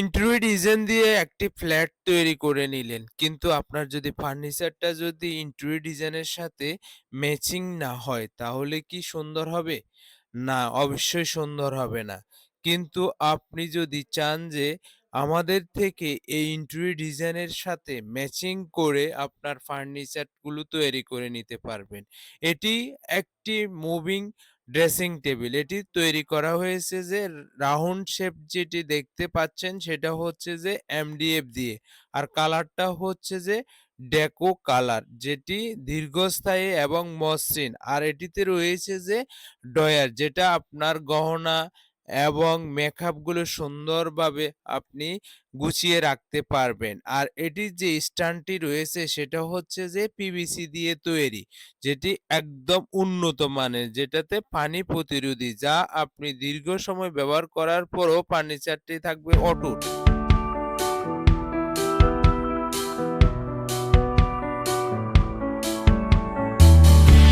Interior design দিয়ে একটি flat তৈরি করে নিলেন। কিন্তু আপনার যদি ফার্নিচারটা যদি ইন্টেরিয়র ডিজাইনের সাথে ম্যাচিং না হয়, তাহলে কি সুন্দর হবে? না, অবশ্যই সুন্দর হবে না। কিন্তু আপনি যদি চান যে আমাদের থেকে এই ইন্টেরিয়র ডিজাইনের সাথে ম্যাচিং করে আপনার ফার্নিচারগুলো তৈরি করে নিতে পারবেন। এটি একটি মুভিং ড্রেসিং টেবিল। এটি তৈরি করা হয়েছে যে, রাউন্ড শেপ যেটি দেখতে পাচ্ছেন সেটা হচ্ছে যে এমডিএফ দিয়ে। আর কালারটা হচ্ছে যে, ডেকো কালার, যেটি দীর্ঘস্থায়ী এবং মসৃণ। আর এটিতে রয়েছে যে ডয়ার যেটা আপনার গহনা এবং মেকআপগুলো সুন্দরভাবে আপনি গুছিয়ে রাখতে পারবেন। আর এটির যে স্ট্যান্ডটি রয়েছে সেটা হচ্ছে যে পিভিসি দিয়ে তৈরি। যেটি একদম উন্নত মানের, যেটাতে পানি প্রতিরোধী, যা আপনি দীর্ঘ সময় ব্যবহার করার পরও ফার্নিচারটি থাকবে অটুট।